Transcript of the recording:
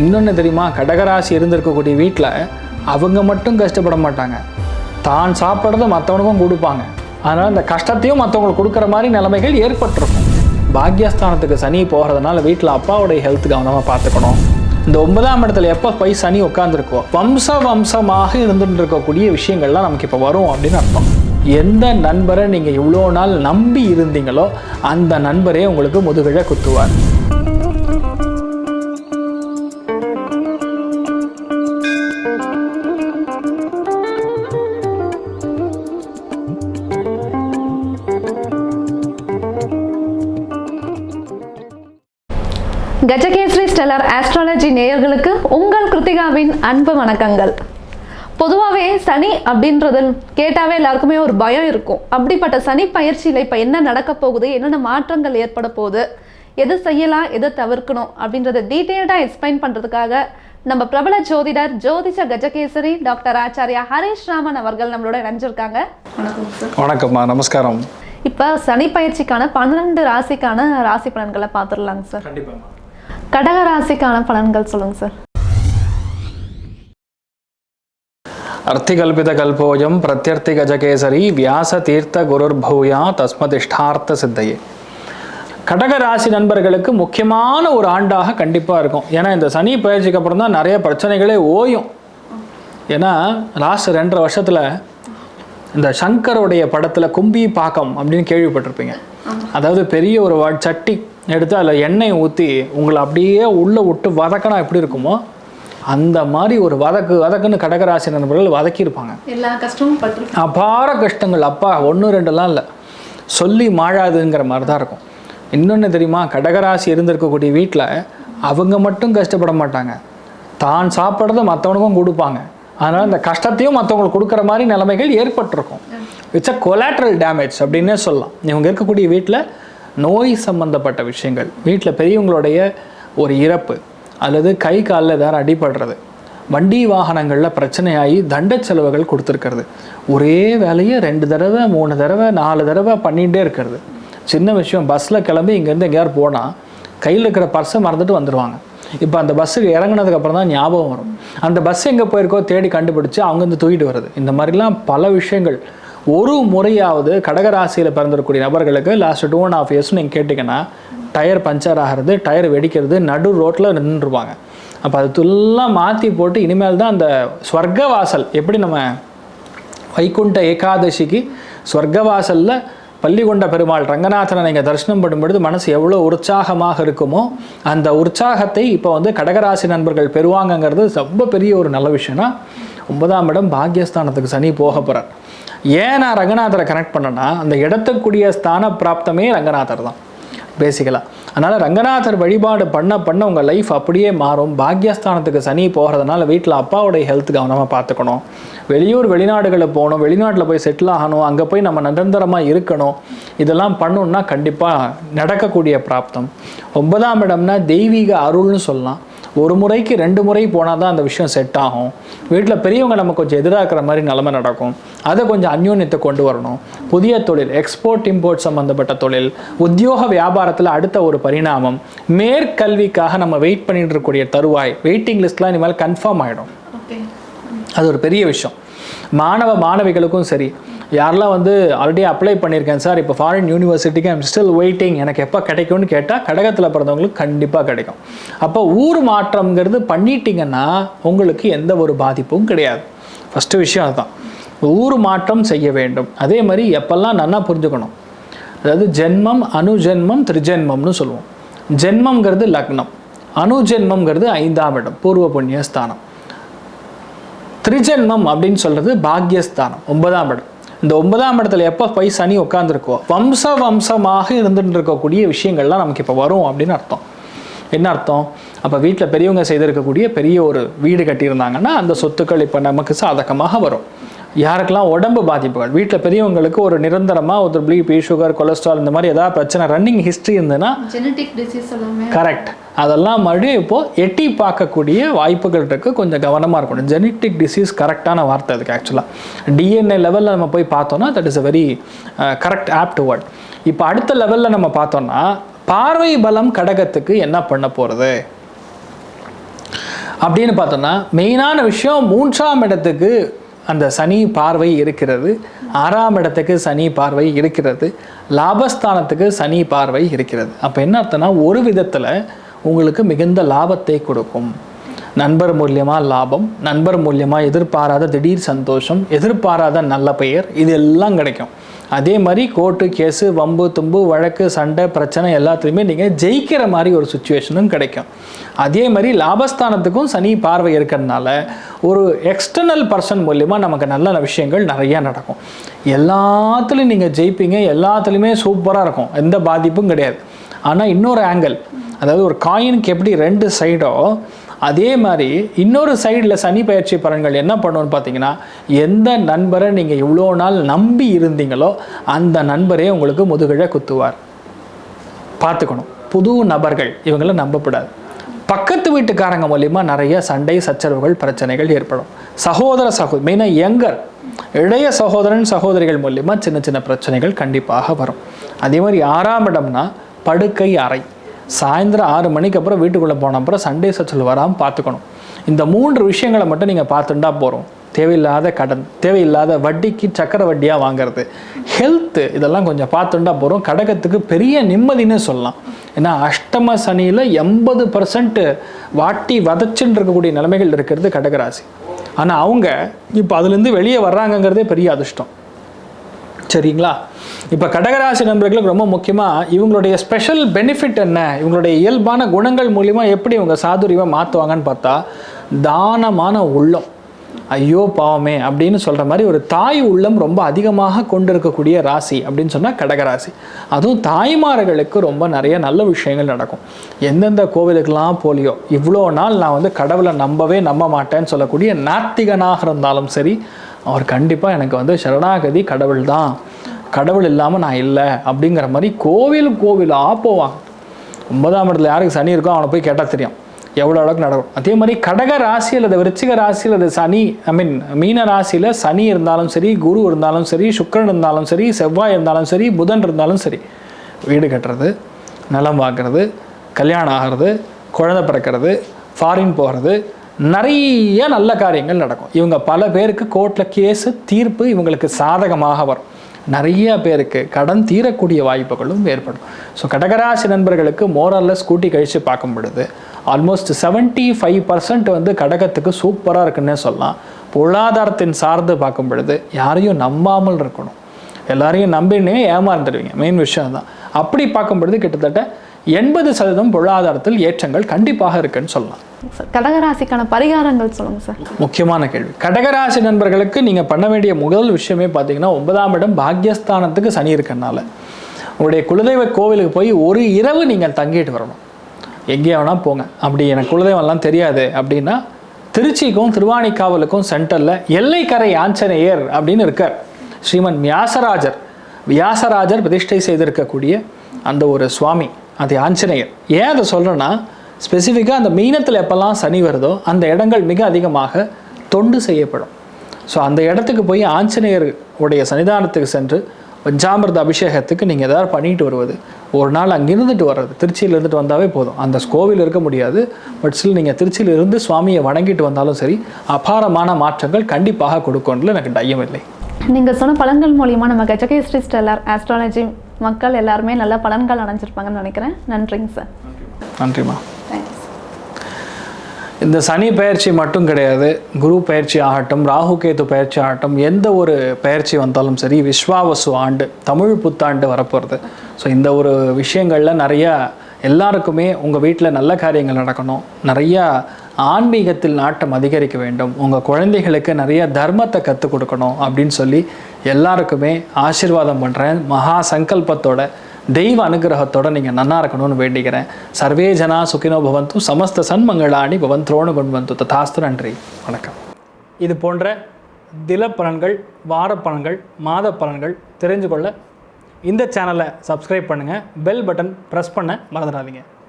இன்னொன்று தெரியுமா? கடகராசி இருந்திருக்கக்கூடிய வீட்டில் அவங்க மட்டும் கஷ்டப்பட மாட்டாங்க. தான் சாப்பிட்றத மற்றவனுக்கும் கொடுப்பாங்க. அதனால் இந்த கஷ்டத்தையும் மற்றவங்களுக்கு கொடுக்குற மாதிரி நிலைமைகள் ஏற்பட்டிருக்கும். பாக்யஸ்தானத்துக்கு சனி போகிறதுனால வீட்டில் அப்பாவுடைய ஹெல்த் கவனமாக பார்த்துக்கணும். இந்த ஒன்பதாம் இடத்துல எப்போ போய் சனி உட்காந்துருக்கோ வம்ச வம்சமாக இருந்துட்டு இருக்கக்கூடிய விஷயங்கள்லாம் நமக்கு இப்போ வரும் அப்படின்னு அர்த்தம். எந்த நண்பரை நீங்கள் இவ்வளோ நாள் நம்பி இருந்தீங்களோ அந்த நண்பரே உங்களுக்கு முதுகிழ குத்துவார். கஜகேசரி ஸ்டெல்லர் ஆஸ்ட்ராலஜி நேயர்களுக்கு உங்கள் கிருத்திகாவின் அன்பு வணக்கங்கள். பொதுவாகவே சனி அப்படின்றது கேட்டாவே எல்லாருக்குமே ஒரு பயம் இருக்கும். அப்படிப்பட்ட சனி பயிற்சியில் இப்போ என்ன நடக்க போகுது? என்னென்ன மாற்றங்கள் ஏற்பட போகுது? எது செய்யலாம்? எது தவிர்க்கணும்? அப்படின்றத டீட்டெயில்டாக எக்ஸ்பிளைன் பண்ணுறதுக்காக நம்ம பிரபல ஜோதிடர் ஜோதிஷ கஜகேசரி டாக்டர் ஆச்சாரியா ஹரீஷ் ராமன் அவர்கள் நம்மளோட இணைஞ்சிருக்காங்க. வணக்கம் சார் வணக்கம்மா. நமஸ்காரம். இப்போ சனி பயிற்சிக்கான பன்னெண்டு ராசிக்கான ராசி பலன்களை பார்த்துடலாங்க சார் கண்டிப்பாக கடக ராசிக்கான பலன்கள் சொல்லுங்க சார். அர்த்திகல்பித கல்போயம் பிரத்யர்த்தி கஜகேசரி வியாச தீர்த்த குருர் பௌயா தஸ்மதிஷ்டார்த்த சித்தையே. கடக ராசி நண்பர்களுக்கு முக்கியமான ஒரு ஆண்டாக கண்டிப்பாக இருக்கும். ஏன்னா இந்த சனி பயிற்சிக்கு அப்புறம் தான் நிறைய பிரச்சனைகளே ஓயும். ஏன்னா லாஸ்ட் ரெண்டரை வருஷத்தில் இந்த சங்கருடைய படத்தில் கும்பி பாக்கம் அப்படின்னு கேள்விப்பட்டிருப்பீங்க. அதாவது பெரிய ஒரு சட்டி எடுத்து அதில் எண்ணெய் ஊற்றி உங்களை அப்படியே உள்ளே விட்டு வதக்கினா எப்படி இருக்குமோ அந்த மாதிரி ஒரு வதக்கு வதக்குன்னு கடகராசி நண்பர்கள் வதக்கியிருப்பாங்க எல்லா கஷ்டமும் பட்டு அபார கஷ்டங்கள். அப்பா ஒன்று ரெண்டுலாம் இல்லை. சொல்லி மாழாதுங்கிற மாதிரி தான் இருக்கும். இன்னொன்று தெரியுமா? கடகராசி இருந்திருக்கக்கூடிய வீட்டில் அவங்க மட்டும் கஷ்டப்பட மாட்டாங்க. தான் சாப்பிட்றத மற்றவனுக்கும் கொடுப்பாங்க. அதனால் இந்த கஷ்டத்தையும் மற்றவங்களுக்கு கொடுக்குற மாதிரி நிலைமைகள் ஏற்பட்டிருக்கும். இட்ஸ் அ கொலாட்ரல் டேமேஜ் அப்படின்னே சொல்லலாம். இவங்க இருக்கக்கூடிய வீட்டில் நோய் சம்பந்தப்பட்ட விஷயங்கள் வீட்டில் பெரியவங்களுடைய ஒரு இறப்பு அல்லது கை காலில் ஏதாவது அடிபடுறது வண்டி வாகனங்களில் பிரச்சனையாகி தண்ட செலவுகள் கொடுத்துருக்கிறது. ஒரே வேலையை ரெண்டு தடவை மூணு தடவை நாலு தடவை பண்ணிகிட்டே இருக்கிறது. சின்ன விஷயம் பஸ்ஸில் கிளம்பி இங்கேருந்து எங்கேயாவது போனால் கையில் இருக்கிற பர்ஸை மறந்துட்டு வந்துடுவாங்க இப்போ அந்த பஸ்ஸுக்கு இறங்கினதுக்கப்புறம் தான் ஞாபகம் வரும். அந்த பஸ் எங்கே போயிருக்கோ தேடி கண்டுபிடிச்சி அவங்க வந்து தூக்கிட்டு வருது. இந்த மாதிரிலாம் பல விஷயங்கள் ஒரு முறையாவது கடகராசியில் பிறந்திருக்கக்கூடிய நபர்களுக்கு last two and half years நீங்கள் கேட்டிங்கன்னா டயர் பஞ்சர் ஆகிறது டயர் வெடிக்கிறது நடு ரோட்டில் நின்றுருவாங்க. அப்போ அது ஃபுல்லாக மாற்றி போட்டு இனிமேல் தான் அந்த ஸ்வர்க்க வாசல் எப்படி நம்ம வைகுண்ட ஏகாதசிக்கு சொர்க்கவாசல்ல பள்ளிகொண்ட பெருமாள் ரங்கநாதனை நீங்கள் தரிசனம் பண்ணும்பொழுது மனசு எவ்வளோ உற்சாகமாக இருக்குமோ அந்த உற்சாகத்தை இப்போ வந்து கடகராசி நண்பர்கள் பெறுவாங்கங்கிறது ரொம்ப பெரிய ஒரு நல்ல விஷயம்னா ஒன்பதாம் இடம் பாக்யஸ்தானத்துக்கு சனி போக போகிறார் ஏன் நான் ரங்கநாதரை கனெக்ட் பண்ணேன்னா அந்த இடத்துக்குரிய ஸ்தான பிராப்தமே ரங்கநாதர் தான் பேசிக்கலாக அதனால் ரங்கநாதர் வழிபாடு பண்ண பண்ண உங்கள் லைஃப் அப்படியே மாறும். பாக்யஸ்தானத்துக்கு சனி போகிறதுனால வீட்டில் அப்பாவுடைய ஹெல்த் கவனமாக பார்த்துக்கணும். வெளியூர் வெளிநாடுகளில் போகணும். வெளிநாட்டில் போய் செட்டில் ஆகணும். அங்கே போய் நம்ம நிரந்தரமாக இருக்கணும். இதெல்லாம் பண்ணணுன்னா கண்டிப்பாக நடக்கக்கூடிய பிராப்தம். ஒன்பதாம் இடம்னா தெய்வீக அருள்னு சொல்லலாம். ஒரு முறைக்கு ரெண்டு முறை போனால் தான் அந்த விஷயம் செட் ஆகும். வீட்டில் பெரியவங்க நம்ம கொஞ்சம் எதிராக இருக்கிற மாதிரி நிலமை நடக்கும். அதை கொஞ்சம் அந்யோன்யத்தை கொண்டு வரணும். புதிய தொழில் எக்ஸ்போர்ட் இம்போர்ட் சம்மந்தப்பட்ட தொழில் உத்தியோக வியாபாரத்தில் அடுத்த ஒரு பரிணாமம். மேற்கல்விக்காக நம்ம வெயிட் பண்ணிட்டு இருக்கக்கூடிய தருவாய் வெயிட்டிங் லிஸ்ட்லாம் இனிமேல் கன்ஃபார்ம் ஆகிடும் அது ஒரு பெரிய விஷயம். மாணவ மாணவிகளுக்கும் சரி யாரெல்லாம் வந்து ஆல்ரெடி அப்ளை பண்ணியிருக்கேன் சார் இப்போ ஃபாரின் யூனிவர்சிட்டிக்கு ஐம் ஸ்டில் வெயிட்டிங் எனக்கு எப்போ கிடைக்கும்னு கேட்டால் கடகத்தில் பிறந்தவங்களுக்கு கண்டிப்பாக கிடைக்கும். அப்போ ஊர் மாற்றம்ங்கிறது பண்ணிட்டீங்கன்னா உங்களுக்கு எந்த ஒரு பாதிப்பும் கிடையாது. ஃபஸ்ட்டு விஷயம் அதுதான். ஊர் மாற்றம் செய்ய வேண்டும். அதே மாதிரி எப்பெல்லாம் நல்லா புரிஞ்சுக்கணும். அதாவது ஜென்மம் அனுஜென்மம் திருஜென்மம்னு சொல்லுவோம். ஜென்மம்ங்கிறது லக்னம். அனுஜென்மம்ங்கிறது ஐந்தாம் இடம் பூர்வ புண்ணிய ஸ்தானம் திரிஜென்மம் அப்படின்னு சொல்கிறது பாக்யஸ்தானம் ஒன்பதாம் இடம். இந்த ஒன்பதாம் இடத்துல எப்போ போய் சனி உட்காந்துருக்கோ வம்ச வம்சமாக இருந்துட்டு இருக்கக்கூடிய விஷயங்கள்லாம் நமக்கு இப்போ வரும் அப்படின்னு அர்த்தம். என்ன அர்த்தம்? அப்போ வீட்டில் பெரியவங்க செய்திருக்கக்கூடிய பெரிய ஒரு வீடு கட்டியிருந்தாங்கன்னா அந்த சொத்துக்கள் இப்போ நமக்கு சாதகமாக வரும். யாருக்கெல்லாம் உடம்பு பாதிப்புகள் வீட்டில் பெரியவங்களுக்கு ஒரு நிரந்தரமாக ஒரு பிபி சுகர் கொலஸ்ட்ரால் இந்த மாதிரி ஏதாவது பிரச்சனை ரன்னிங் ஹிஸ்ட்ரி இருந்ததுன்னா ஜெனட்டிக் டிசீஸ் எல்லாமே கரெக்ட் அதெல்லாம் மறுபடியும் இப்போ எட்டி பார்க்கக்கூடிய வாய்ப்புகள் இருக்குது கொஞ்சம் கவனமாக இருக்கணும். ஜெனட்டிக் டிசீஸ் கரெக்டான வார்த்தை அதுக்கு ஆக்சுவலாக டிஎன்ஏ லெவலில் நம்ம போய் பார்த்தோம்னா that is a very correct apt word இப்போ அடுத்த லெவலில் நம்ம பார்த்தோம்னா பார்வை பலம் கடகத்துக்கு என்ன பண்ண போகிறது அப்படின்னு பார்த்தோம்னா மெயினான விஷயம் மூன்றாம் இடத்துக்கு அந்த சனி பார்வை இருக்கிறது. ஆறாம் இடத்துக்கு சனி பார்வை இருக்கிறது. லாபஸ்தானத்துக்கு சனி பார்வை இருக்கிறது. அப்போ என்ன அர்த்தம்னா ஒரு விதத்தில் உங்களுக்கு மிகுந்த லாபத்தை கொடுக்கும். நண்பர் மூலியமாக லாபம் நண்பர் மூலியமாக எதிர்பாராத திடீர் சந்தோஷம் எதிர்பாராத நல்ல பெயர் இது எல்லாம் கிடைக்கும். அதே மாதிரி கோர்ட்டு கேஸு வம்பு தும்பு வழக்கு சண்டை பிரச்சனை எல்லாத்துலேயுமே நீங்கள் ஜெயிக்கிற மாதிரி ஒரு சுச்சுவேஷனும் கிடைக்கும். அதே மாதிரி லாபஸ்தானத்துக்கும் சனி பார்வை இருக்கிறதுனால ஒரு எக்ஸ்டர்னல் பர்சன் மூலிமா நமக்கு நல்ல விஷயங்கள் நிறையா நடக்கும். எல்லாத்துலேயும் நீங்கள் ஜெயிப்பீங்க எல்லாத்துலேயுமே சூப்பராக இருக்கும். எந்த பாதிப்பும் கிடையாது. ஆனால் இன்னொரு ஆங்கிள் அதாவது ஒரு காயினுக்கு எப்படி ரெண்டு சைடோ அதே மாதிரி இன்னொரு சைடில் சனி பயிற்சி பலன்கள் என்ன பண்ணுன்னு பார்த்தீங்கன்னா எந்த நண்பரை நீங்கள் இவ்வளோ நாள் நம்பி இருந்தீங்களோ அந்த நண்பரே உங்களுக்கு முதுகிழ குத்துவார். பார்த்துக்கணும். புது நபர்கள் இவங்கள நம்பப்படாது. பக்கத்து வீட்டுக்காரங்க மூலிமா நிறைய சண்டை சச்சரவுகள் பிரச்சனைகள் ஏற்படும். சகோதர சகோதரி மெயினாக யங்கர் இளைய சகோதரன் சகோதரிகள் மூலிமா சின்ன சின்ன பிரச்சனைகள் கண்டிப்பாக வரும். அதே மாதிரி ஆறாம் இடம்னா படுக்கை அறை. சாயந்தரம் ஆறு மணிக்கு அப்புறம் வீட்டுக்குள்ளே போன அப்புறம் சண்டே சச்சல் வராமல் பார்த்துக்கணும். இந்த மூன்று விஷயங்களை மட்டும் நீங்கள் பார்த்துட்டா போகிறோம் தேவையில்லாத கடன் தேவையில்லாத வட்டிக்கு சக்கர வட்டியாக வாங்குறது. ஹெல்த்து இதெல்லாம் கொஞ்சம் பார்த்துட்டா போகிறோம் கடகத்துக்கு பெரிய நிம்மதின்னு சொல்லலாம். ஏன்னா அஷ்டம சனியில் எண்பது பர்சன்ட் வாட்டி வதச்சுன்னு இருக்கக்கூடிய நிலைமைகள் இருக்கிறது கடகராசி. ஆனால் அவங்க இப்போ அதுலேருந்து வெளியே வர்றாங்கங்கிறதே பெரிய அதிர்ஷ்டம். சரிங்களா? இப்போ கடகராசி நண்பர்களுக்கு ரொம்ப முக்கியமாக இவங்களுடைய ஸ்பெஷல் பெனிஃபிட் என்ன? இவங்களுடைய இயல்பான குணங்கள் மூலிமா எப்படி இவங்க சாதுரியமாக மாற்றுவாங்கன்னு பார்த்தா தானமான உள்ளம். ஐயோ பாவமே அப்படின்னு சொல்கிற மாதிரி ஒரு தாய் உள்ளம் ரொம்ப அதிகமாக கொண்டிருக்கக்கூடிய ராசி அப்படின்னு சொன்னால் கடகராசி அதுவும் தாய்மார்களுக்கு ரொம்ப நிறைய நல்ல விஷயங்கள் நடக்கும். எந்தெந்த கோவிலுக்கெல்லாம் போலியோ இவ்வளோ நாள் நான் வந்து கடவுளை நம்பவே நம்ப மாட்டேன்னு சொல்லக்கூடிய நாத்திகனாக இருந்தாலும் சரி அவர் கண்டிப்பாக எனக்கு வந்து சரணாகதி கடவுள் தான். கடவுள் இல்லாமல் நான் இல்லை அப்படிங்கிற மாதிரி கோவில் கோவிலாக போவாங்க. ஒன்பதாம் இடத்துல யாருக்கு சனி இருக்கோ அவனை போய் கேட்டால் தெரியும். எவ்வளோ அளவுக்கு நடக்கும்? அதே மாதிரி கடக ராசி அல்லது விருச்சிக ராசி அல்லது சனி ஐ மீன் மீன ராசியில் சனி இருந்தாலும் சரி குரு இருந்தாலும் சரி சுக்கரன் இருந்தாலும் சரி செவ்வாய் இருந்தாலும் சரி புதன் இருந்தாலும் சரி வீடு கட்டுறது நிலம் பார்க்குறது கல்யாணம் ஆகிறது குழந்தை பிறக்கிறது ஃபாரின் போகிறது நிறைய நல்ல காரியங்கள் நடக்கும். இவங்க பல பேருக்கு கோர்ட்டில் கேஸு தீர்ப்பு இவங்களுக்கு சாதகமாக வரும். நிறைய பேருக்கு கடன் தீரக்கூடிய வாய்ப்புகளும் ஏற்படும். ஸோ கடகராசி நண்பர்களுக்கு மோரல்ல ஸ்கூட்டி கழித்து பார்க்கும் பொழுது ஆல்மோஸ்ட் செவன்ட்டி ஃபைவ் பர்சன்ட் வந்து கடகத்துக்கு சூப்பராக இருக்குன்னே சொல்லலாம். பொருளாதாரத்தின் சார்ந்து பார்க்கும் பொழுது யாரையும் நம்பாமல் இருக்கணும். எல்லாரையும் நம்பினே ஏமாந்துடுவீங்க. மெயின் விஷயம் தான். அப்படி பார்க்கும் பொழுது கிட்டத்தட்ட எண்பது சதவீதம் பொருளாதாரத்தில் ஏற்றங்கள் கண்டிப்பாக இருக்குன்னு சொல்லலாம். சார் கடகராசிக்கான பரிகாரங்கள் சொல்லுங்கள் சார். முக்கியமான கேள்வி. கடகராசி நண்பர்களுக்கு நீங்கள் பண்ண வேண்டிய முதல் விஷயமே பார்த்தீங்கன்னா ஒன்பதாம் இடம் பாக்யஸ்தானத்துக்கு சனி இருக்கறனால உங்களுடைய குலதெய்வ கோவிலுக்கு போய் ஒரு இரவு நீங்கள் தங்கிட்டு வரணும். எங்கேயா வேணால் போங்க. அப்படி எனக்கு குலதெய்வம்லாம் தெரியாது அப்படின்னா திருச்சிக்கும் திருவாணிக்காவலுக்கும் சென்டரில் எல்லைக்கரை ஆஞ்சநேயர் அப்படின்னு இருக்கார். ஸ்ரீமன் வியாசராஜர். வியாசராஜர் பிரதிஷ்டை செய்திருக்கக்கூடிய அந்த ஒரு சுவாமி. அது ஆஞ்சநேயர். ஏன் அதை சொல்கிறேன்னா ஸ்பெசிஃபிக்காக அந்த மீனத்தில் எப்போல்லாம் சனி வருதோ அந்த இடங்கள் மிக அதிகமாக தொண்டு செய்யப்படும். ஸோ அந்த இடத்துக்கு போய் ஆஞ்சநேயர் உடைய சன்னிதானத்துக்கு சென்று பஞ்சாமிரத அபிஷேகத்துக்கு நீங்கள் ஏதாவது பண்ணிட்டு வருவது. ஒரு நாள் அங்கே இருந்துட்டு வர்றது. திருச்சியில் இருந்துட்டு வந்தாவே போதும். அந்த கோவில் இருக்க முடியாது. பட் ஸ்டில் நீங்கள் திருச்சியில் இருந்து சுவாமியை வணங்கிட்டு வந்தாலும் சரி அபாரமான மாற்றங்கள் கண்டிப்பாக கொடுக்கும்ல எனக்கு டையம் இல்லை. நீங்கள் சொன்ன பழங்கள் மூலியமாக நம்ம கஜகேஸ்ரீ ஸ்டெல்லார் ஆஸ்ட்ராலஜி மக்கள் எல்லாருமே நல்ல பலன்கள் அடைஞ்சிருப்பாங்கன்னு நினைக்கிறேன். நன்றிங்க சார். நன்றிம்மா. இந்த சனி பயிற்சி மட்டும் கிடையாது. குரு பயிற்சி ஆகட்டும் ராகு கேது பயிற்சி ஆகட்டும் எந்த ஒரு பயிற்சி வந்தாலும் சரி விஸ்வாவசு ஆண்டு தமிழ் புத்தாண்டு வரப்போகிறது ஸோ இந்த ஒரு விஷயங்களில் நிறையா எல்லாருக்குமே உங்கள் வீட்டில் நல்ல காரியங்கள் நடக்கணும். நிறையா ஆன்மீகத்தில் நாட்டம் அதிகரிக்க வேண்டும். உங்கள் குழந்தைகளுக்கு நிறைய தர்மத்தை கற்றுக் கொடுக்கணும் அப்படின்னு சொல்லி எல்லாருக்குமே ஆசீர்வாதம் பண்ணுறேன் மகா சங்கல்பத்தோட தெய்வ அனுகிரகத்தோட நீங்கள் நன்னா இருக்கணும்னு வேண்டிக்கிறேன். சர்வே ஜனா சுகினோ பவந்து சமஸ்த சன்மங்களாணி பவந்த்ரோணு கொண்டு ததாஸ்து நன்றி. வணக்கம். இது போன்ற தில பலன்கள் வார பலன்கள் மாத பலன்கள் தெரிஞ்சு கொள்ள இந்த சேனலை சப்ஸ்கிரைப் பண்ணுங்கள் பெல் பட்டன் ப்ரெஸ் பண்ண மறந்துடாதீங்க.